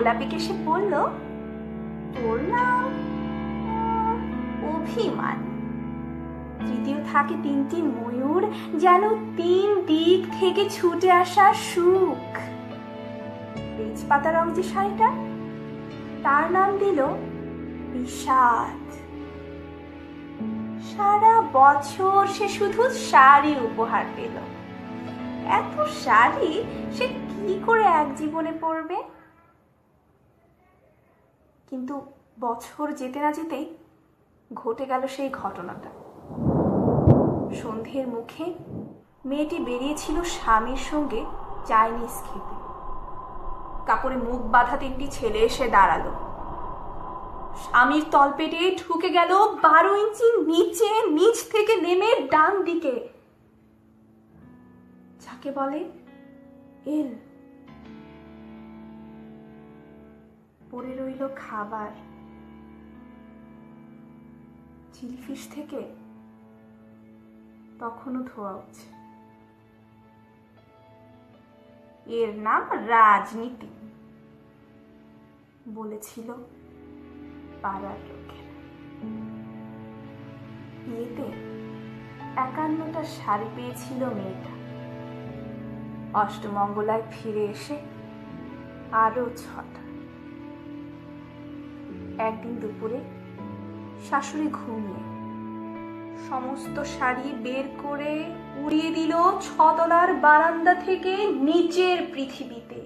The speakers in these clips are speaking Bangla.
গোলাপিকে সে বলল তোর নাম অভিমান। তৃতীয় থাকে তিনটি ময়ূর যেন তিন দিক থেকে ছুটে আসা সুখ। তেজপাতা রং যে শাড়িটা, তার নাম দিল বিষাদ। সারা বছর সে শুধু শাড়ি উপহার পেল। এত শাড়ি সে কি করে এক জীবনে পরবে? কিন্তু বছর যেতে না যেতেই ঘটে গেল সেই ঘটনাটা। সন্ধ্যের মুখে মেয়েটি বেরিয়েছিল স্বামীর সঙ্গে চাইনিজ খেতে। কাপড়ে মুখ বাঁধা তিনটি ছেলে এসে দাঁড়াল। স্বামীর তলপেটে ঢুকে গেল বারো ইঞ্চি নিচে, নিচ থেকে নেমে ডান দিকে যাকে বলে এল। পড়ে রইল খাবার। চিলফিশ থেকে তখনও ধোয়া উঠছে। এর নাম রাজনীতি, বলেছিল পাড়ার লোকেরা। বিয়েতে একান্নটা শাড়ি পেয়েছিল মেয়েটা। অষ্টমঙ্গলায় ফিরে এসে আরও ছটা। একদিন দুপুরে শাশুড়ি ঘুমিয়ে সমস্ত শাড়ি বের করে উড়িয়ে দিল ছতলার বারান্দা থেকে নিচের পৃথিবীতে।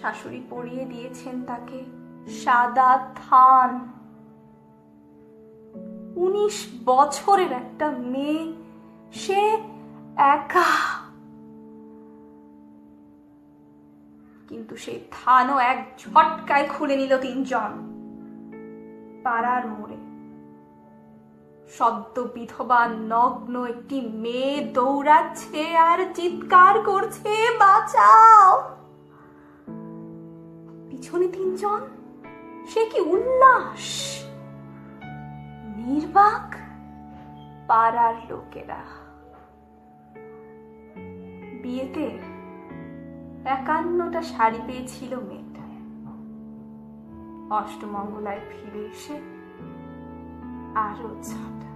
শাশুড়ি পরিয়ে দিয়েছেন তাকে সাদা থান। উনিশ বছরের একটা মেয়ে, সে একা কিন্তু সেই থানও এক ঝটকায় খুলে নিল তিনজন। পাড়ার মোড়ে। সদ্য বিধবা নগ্ন একটি মেয়ে দৌড়াচ্ছে আর চিৎকার করছে, বাঁচাও! পিছনে তিনজন? সে কি উল্লাস? নির্বাক পাড়ার লোকেরা। বিয়েতে একান্নটা শাড়ি পেয়েছিল মেয়েটা। অষ্টমঙ্গলায় ফিরে এসে আরও ছটা